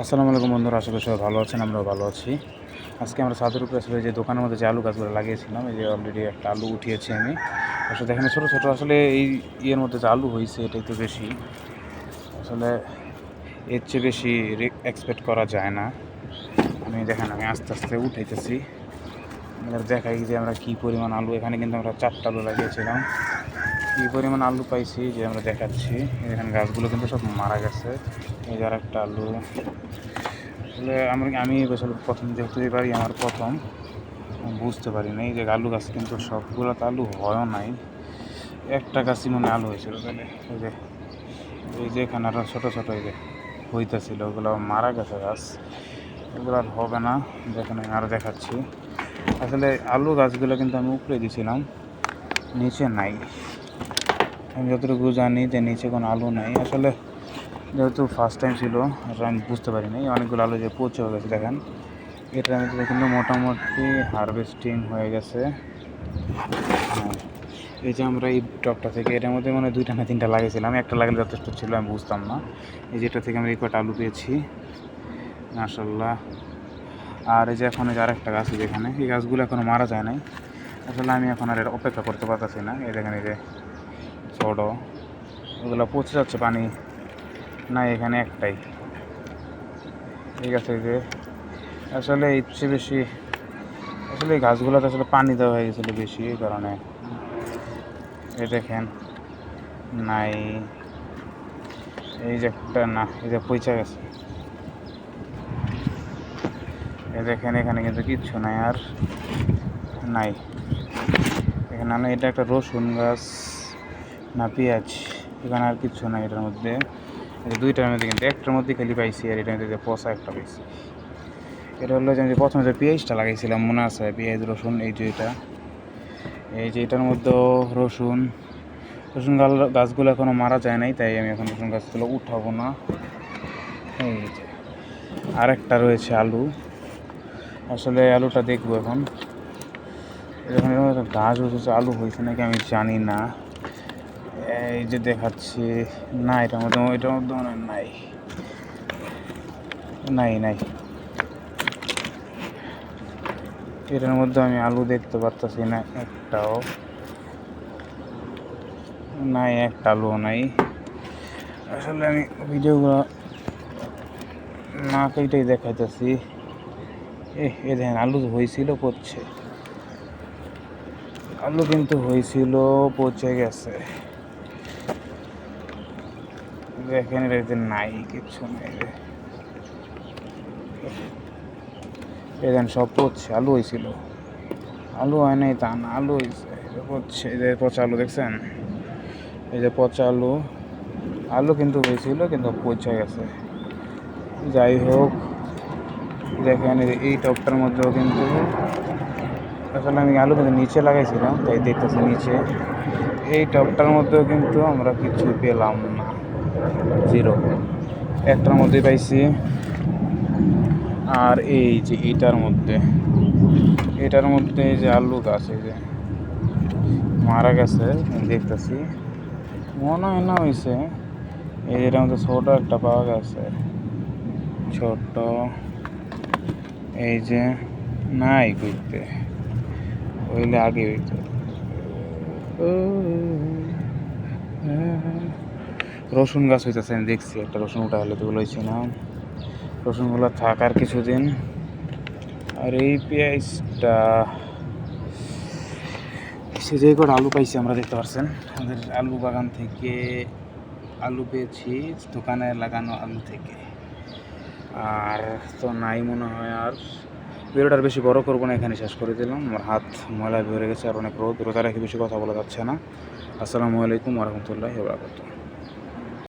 আসসালামু আলাইকুম বন্ধুরা করি সবাই ভালো আছেন, আমরাও ভালো আছি। আজকে আমরা ছাদের উপরে আসলে যে দোকানের মধ্যে যে আলু গাছগুলো লাগিয়েছিলাম, এই যে অলরেডি একটা আলু উঠিয়েছি আমি। আসলে এখানে ছোটো ছোটো আসলে এই ইয়ের মধ্যে যে আলু হয়েছে, এটাই তো বেশি। আসলে এর চেয়ে বেশি এক্সপেক্ট করা যায় না। আমি দেখেন, আমি আস্তে আস্তে উঠাইতেছি। দেখাই যে আমরা কী পরিমাণ আলু, এখানে কিন্তু আমরা চারটা আলু লাগিয়েছিলাম। কী পরিমাণ আলু পাইছি যে আমরা দেখাচ্ছি? এখানে গাছগুলো কিন্তু সব মারা গেছে। এই যে আর একটা আলু। আসলে আমরা আমি আসলে প্রথম যেহেতু এবারই আমার প্রথম বুঝতে পারি নাই যে আলু গাছ কিন্তু সবগুলো তো আলু হয়ও নাই। একটা গাছই মনে আলু হয়েছিল, তাহলে এই যে এই যে এখানে আরও ছোটো ছোটো এই যে হইতেছিল, ওগুলো মারা গেছে গাছ। ওগুলো আর হবে না, দেখেন আমি আরও দেখাচ্ছি। আসলে আলু গাছগুলো কিন্তু আমি উপরে দিয়েছিলাম নিচে নাই। আমি যতটুকু জানি যে নিচে কোনো আলু নাই। আসলে যেহেতু ফার্স্ট টাইম ছিল আমি বুঝতে পারিনি। অনেকগুলো আলু যে পচে হয়ে গেছে, দেখেন। মধ্যে কিন্তু মোটামুটি হারভেস্টিং হয়ে গেছে। এই যে আমরা এই টপটা থেকে, এটার মধ্যে মানে দুইটা না তিনটা লাগিয়েছিলাম। একটা লাগালে যথেষ্ট ছিল, আমি বুঝতাম না। এই যেটা থেকে আমরা এই কটা আলু পেয়েছি। মাসাল্লাহ আর এই যে এখন এই যে আরেকটা গাছ আছে যেখানে, এই গাছগুলো এখনও মারা যায় নাই। আসলে আমি এখন আর এটা অপেক্ষা করতে পারতেছি না। এই দেখেন এই যে ছোট। ওগুলো পচে যাচ্ছে, পানি না এখানে একটাই। ঠিক আছে যে আসলে ইচ্ছে বেশি, আসলে এই গাছগুলোতে আসলে পানি দেওয়া হয়ে গেছিল বেশি, এই কারণে। এই দেখেন, নাই। এই যে একটা, না, এই যে পয়সা গেছে। এই দেখেন, এখানে কিন্তু কিচ্ছু নাই আর নাই। এখানে এটা একটা রসুন গাছ। না পেঁয়াজ এখানে আর কিছু নাই এটার মধ্যে। দুইটার মধ্যে কিন্তু একটার মধ্যে খালি পাইছি আর এটার মধ্যে পচা একটা পাইছি। এটা হলো যে প্রথমে যে পেঁয়াজটা লাগাইছিলাম, মনে আছে? পেঁয়াজ, রসুন, এই যে এটা। এই যে এটার মধ্যেও রসুন। রসুন গাল- গাছগুলো এখনও মারা যায় নাই, তাই আমি এখন রসুন গাছগুলো উঠাবো না। এই যে। আরেকটা রয়েছে আলু। আসলে আলুটা দেখব এখন। এখানে গাছ হচ্ছে আলু হয়েছে নাকি আমি জানি না। এই যে দেখাচ্ছি না এটার মধ্যে এটার মধ্যে মনে নাই। নাই নাই। এটার মধ্যে আমি আলু দেখতে পারতেছি না, একটাও। নাই, একটা আলুও নাই। আসলে আমি ভিডিওগুলো না কেটেই দেখাইতেছি। এ দেখেন, আলু হয়েছিল পড়ছে আলু কিন্তু হয়েছিল পচে গেছে। দেখেন এটাতে নাই, কিচ্ছু নেই দেখেন সব পচছে আলু হয়েছিল আলু হয় নাই তা না আলু হয়েছে পচছে এই যে পচা আলু দেখছেন? এই যে পচা আলু। আলু কিন্তু হয়েছিল কিন্তু পচে গেছে। যাই হোক, দেখেন এই টপটার মধ্যেও কিন্তু আসলে আমি আলু কিন্তু নিচে লাগাইছিলাম, তাই দেখতেছি নিচে। এই টপটার মধ্যেও কিন্তু আমরা কিছু পেলাম জিরো। একটার মধ্যে পাইছি। আর এই যে এইটার মধ্যে, এটার মধ্যে যে আলু গাছ, এই যে মারা গেছে দেখতেছি। মনে হয় না হয়েছে এই যেটার মধ্যে ছোটো একটা পাওয়া গেছে ছোট, এই যে নাই করতে হইলে আগে হইতো। রসুন গাছ হইতেছে, আমি দেখছি, একটা রসুন উঠা হলে তো বলেছি না। রসুনগুলো থাক আর কিছুদিন। আর এই পেঁয়াজটা, সে যে করে আলু পাইছি আমরা দেখতে পাচ্ছেন আমাদের আলু বাগান থেকে আলু পেয়েছি, দোকানে লাগানো আলু থেকে। আর তো নাই মনে হয় আর। ভিডিওটা আর বেশি বড় করব না, এখানে শেষ করে দিলাম। আমার হাত ময়লা ভরে গেছে আর অনেক রোদ। রোদা রেখে বেশি কথা বলা যাচ্ছে না। আসসালামু আলাইকুম রহমতুল্লাহ বারকাতুহ।